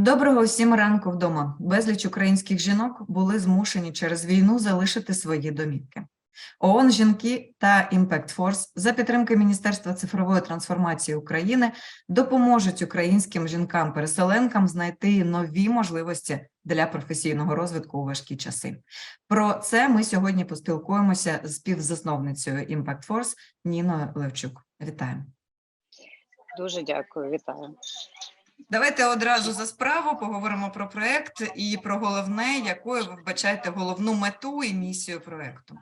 Доброго всім ранку вдома. Безліч українських жінок були змушені через війну залишити свої домівки. ООН «Жінки» та Impact Force за підтримки Міністерства цифрової трансформації України допоможуть українським жінкам-переселенкам знайти нові можливості для професійного розвитку у важкі часи. Про це ми сьогодні поспілкуємося з співзасновницею Impact Force Ніною Левчук. Вітаю. Дуже дякую, вітаю. Давайте одразу за справу поговоримо про проект і про головне, якою ви вбачаєте головну мету і місію проекту.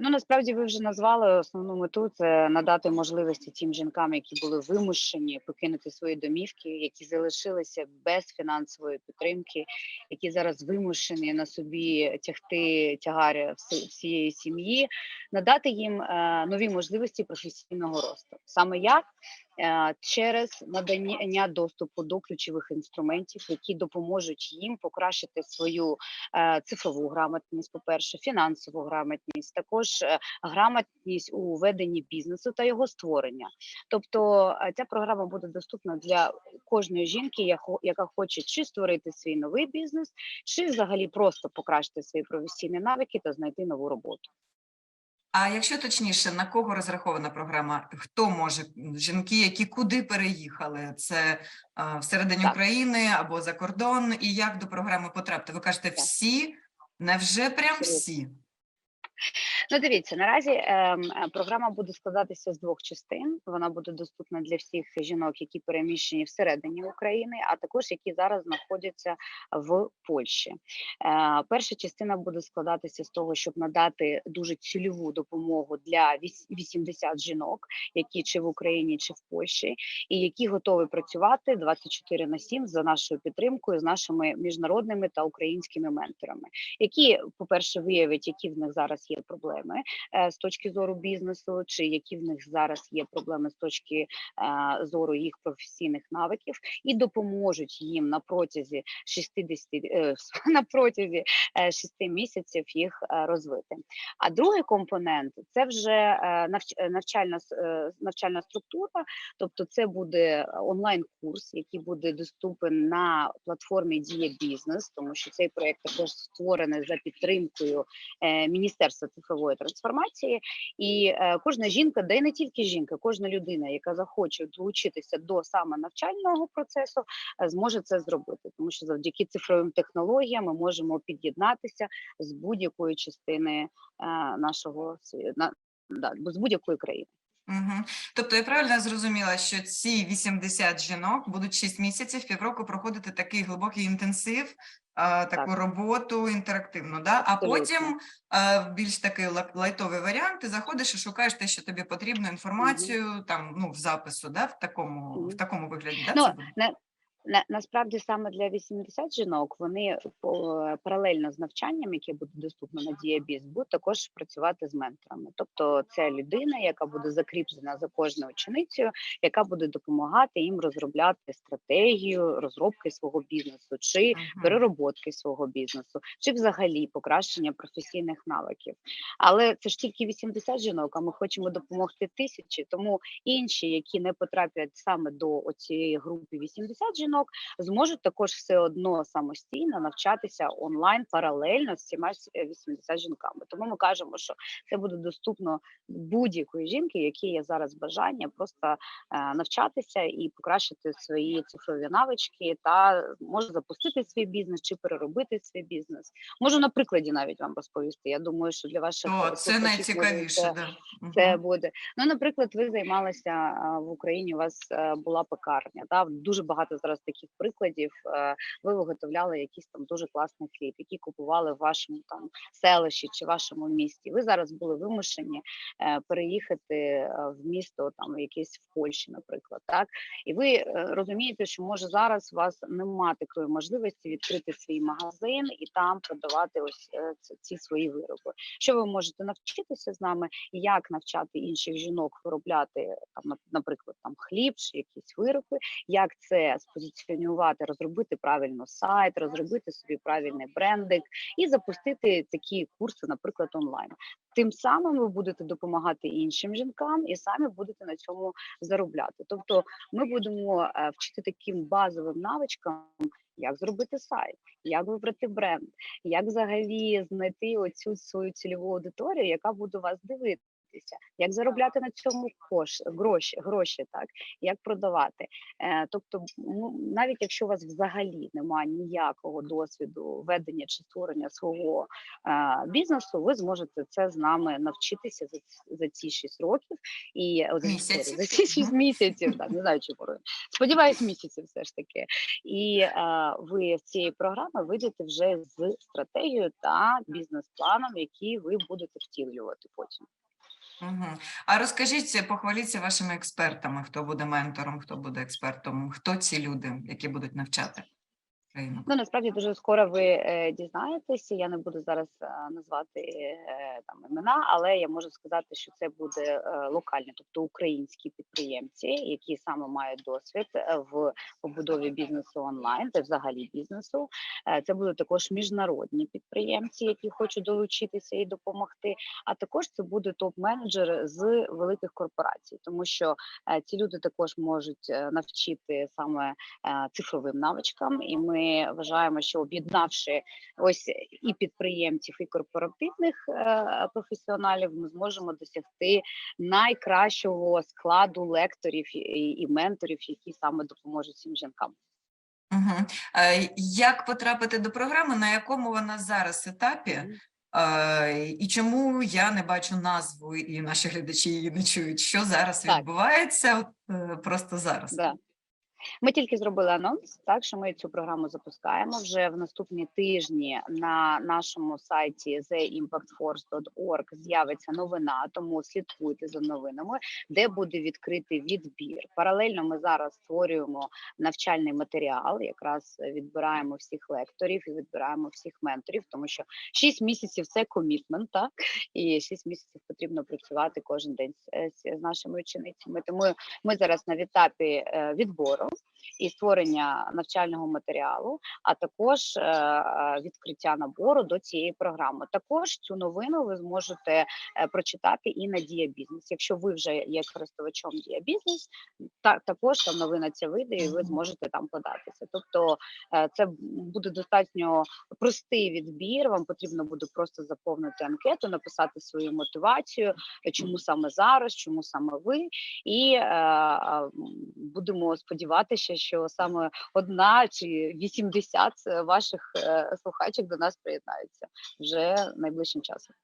Ну насправді ви вже назвали основну мету це надати можливості тим жінкам, які були вимушені покинути свої домівки, які залишилися без фінансової підтримки, які зараз вимушені на собі тягти тягар всієї сім'ї, надати їм е, нові можливості професійного росту. Саме як через надання доступу до ключових інструментів, які допоможуть їм покращити свою е, цифрову грамотність, по-перше, фінансову грамотність, також е, грамотність у веденні бізнесу та його створення. Тобто е, ця програма буде доступна для кожної жінки, яка хоче чи створити свій новий бізнес, чи взагалі просто покращити свої професійні навики та знайти нову роботу. А якщо точніше, на кого розрахована програма? Хто може жінки, які куди переїхали? Це а, всередині Так. України або за кордон? І як до програми потрапити? Ви кажете, всі? Невже прям всі? Ну, дивіться, наразі ем, е, програма буде складатися з двох частин. Вона буде доступна для всіх жінок, які переміщені всередині України, а також які зараз знаходяться в Польщі. Е, перша частина буде складатися з того, щоб надати дуже цільову допомогу для віс- 80 жінок, які чи в Україні, чи в Польщі, і які готові працювати 24 на 7 за нашою підтримкою, з нашими міжнародними та українськими менторами які, по-перше, виявять, які в них зараз є проблеми е, з точки зору бізнесу, чи які в них зараз є проблеми з точки е, зору їх професійних навиків, і допоможуть їм на протязі 60, е, на протязі 6 місяців їх розвити. А другий компонент це вже навч- навчальна навчальна структура, тобто це буде онлайн-курс, який буде доступен на платформі Дія Бізнес, тому що цей проект також створений за підтримкою е, Міністерства цифрової трансформації. І е, кожна жінка, де не тільки жінка, кожна людина, яка захоче долучитися до саме навчального процесу, е, зможе це зробити, тому що завдяки цифровим технологіям ми можемо під'єднатися з будь-якої частини е, нашого світу, да, з будь-якої країни. Угу. Тобто я правильно зрозуміла, що ці 80 жінок будуть 6 місяців, півроку проходити такий глибокий інтенсив, а, таку Так. роботу інтерактивну, да? а Абсолютно. потім а, більш такий ла- лайтовий варіант, ти заходиш і шукаєш те, що тобі потрібно, інформацію там, ну, в запису, да? в, такому, в такому вигляді. Да? Ну, це? На, на, насправді саме для 80 жінок вони по- паралельно з навчанням, яке буде доступно на Діабіз, будуть також працювати з менторами. Тобто це людина, яка буде закріплена за кожною ученицею, яка буде допомагати їм розробляти стратегію розробки свого бізнесу чи Мгм. перероботки свого бізнесу, чи взагалі покращення професійних навиків. Але це ж тільки 80 жінок, а ми хочемо допомогти тисячі, тому інші, які не потраплять саме до цієї групи 80 жінок, зможуть також все одно самостійно навчатися онлайн паралельно з цими с- 80 жінками. Тому ми кажемо, що це буде доступно будь-якої жінки, які є зараз бажання просто е, навчатися і покращити свої цифрові навички, та може запустити свій бізнес чи переробити свій бізнес. Можу на прикладі навіть вам розповісти. Я думаю, що для ваших О, е, це найцікавіше. це- Да. це буде. Ну, наприклад, ви займалися в Україні. У вас е, була пекарня. Та дуже багато зараз таких прикладів. Е, Ви виготовляли якийсь там дуже класний хліб, який купували в вашому там селищі чи вашому місті. Ви зараз були вимушені е, переїхати е, в місто там якесь в Польщі, наприклад, так і ви розумієте, що може зараз у вас нема такої можливості відкрити свій магазин і там продавати ось ці- свої вироби. Що ви можете навчитися з нами? як навчати інших жінок виробляти там, наприклад, там хліб чи якісь вироби, як це позиціонувати, розробити правильно сайт, розробити собі правильний брендинг і запустити такі курси, наприклад, онлайн. Тим самим ви будете допомагати іншим жінкам і самі будете на цьому заробляти. Тобто, ми будемо е, вчити таким базовим навичкам, як зробити сайт, як вибрати бренд, як взагалі знайти оцю свою цільову аудиторію, яка буде вас дивитися, як заробляти на цьому кош, гроші, гроші, так як продавати. Е, тобто, ну навіть якщо у вас взагалі немає ніякого досвіду ведення чи створення свого е, бізнесу, ви зможете це з нами навчитися за, за ці 6 років і Місяців. сорі, за ці 6 місяців, так не знаю, чи порою. Сподіваюсь, місяців все ж таки. І е, ви з цієї програми вийдете вже з стратегією та бізнес-планом, який ви будете втілювати потім. Угу. А розкажіть, похваліться вашими експертами, хто буде ментором, хто буде експертом, хто ці люди, які будуть навчати? Ну насправді дуже скоро ви е, дізнаєтеся. Я не буду зараз е, назвати е, там імена, але я можу сказати, що це буде е, локальні, тобто українські підприємці, які саме мають досвід е, в побудові бізнесу онлайн, та взагалі бізнесу. Е, це будуть також міжнародні підприємці, які хочуть долучитися і допомогти. А також це буде топ-менеджер з великих корпорацій, тому що е, ці люди також можуть е, навчити саме е, цифровим навичкам, і ми вважаємо, що об'єднавши ось і підприємців, і корпоративних е, професіоналів, ми зможемо досягти найкращого складу лекторів і, менторів, які саме допоможуть цим жінкам. Угу. Як потрапити до програми, на якому вона зараз етапі? Е, І чому я не бачу назву, і наші глядачі її не чують? Що зараз Так. відбувається? От, е, просто зараз. Да. Ми тільки зробили анонс, так що ми цю програму запускаємо вже в наступні тижні на нашому сайті theimpactforce.org з'явиться новина, тому слідкуйте за новинами, де буде відкритий відбір. Паралельно ми зараз створюємо навчальний матеріал, якраз відбираємо всіх лекторів і відбираємо всіх менторів, тому що 6 місяців це комітмент, так і 6 місяців потрібно працювати кожен день з, нашими ученицями. Тому ми зараз на етапі е, відбору themselves і створення навчального матеріалу, а також е, е, відкриття набору до цієї програми. Також цю новину ви зможете е, прочитати і на Дія Бізнес. Якщо ви вже є користувачом Дія Бізнес, та також там новина ця вийде, і ви зможете там податися. Тобто це буде достатньо простий відбір. Вам потрібно буде просто заповнити анкету, написати свою мотивацію, чому саме зараз, чому саме ви, і будемо сподіватися, що саме одна чи 80 ваших е, слухачок до нас приєднаються вже найближчим часом.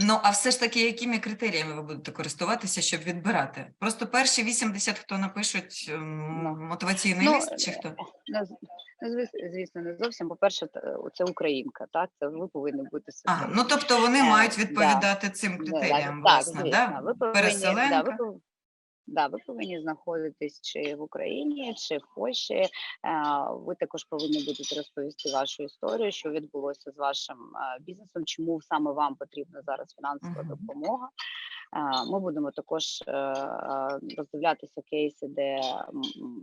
Ну, а все ж таки, якими критеріями ви будете користуватися, щоб відбирати? Просто перші 80, хто напишуть ем, Ну. мотиваційний Ну, лист, чи хто? Ну, звісно, не зовсім. По-перше, це українка, так це ви повинні бути собі. ну тобто вони Е, мають да. відповідати цим Ну, критеріям, так, власне, звісно. да? Ви повинні, да, ви, да, ви повинні знаходитись чи в Україні, чи в Польщі. Ви також повинні будете розповісти вашу історію, що відбулося з вашим бізнесом, чому саме вам потрібна зараз фінансова допомога. Ми будемо також е, роздивлятися кейси, де,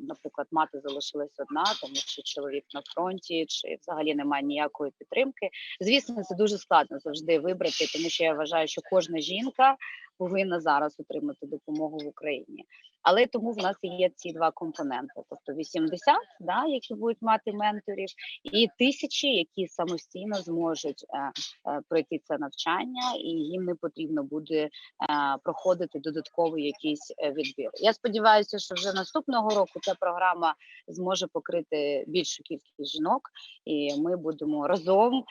наприклад, мати залишилась одна, тому що чоловік на фронті, чи взагалі немає ніякої підтримки. Звісно, це дуже складно завжди вибрати, тому що я вважаю, що кожна жінка повинна зараз отримати допомогу в Україні. Але тому в нас є ці два компоненти: тобто 80, да, які будуть мати менторів, і тисячі, які самостійно зможуть е, е, пройти це навчання, і їм не потрібно буде е, проходити додатковий якийсь е, відбір. Я сподіваюся, що вже наступного року ця програма зможе покрити більшу кількість жінок, і ми будемо разом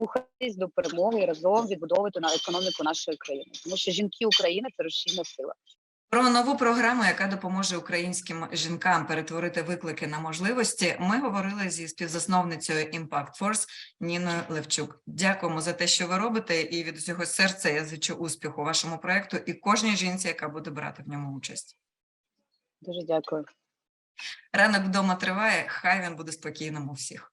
рухатись до перемоги, і разом відбудовувати на економіку нашої країни, тому що жінки України це рушійна сила. Про нову програму, яка допоможе українським жінкам перетворити виклики на можливості, ми говорили зі співзасновницею Impact Force Ніною Левчук. Дякуємо за те, що ви робите, і від усього серця я зичу успіху вашому проекту і кожній жінці, яка буде брати в ньому участь. Дуже дякую. Ранок вдома триває. Хай він буде спокійним у всіх.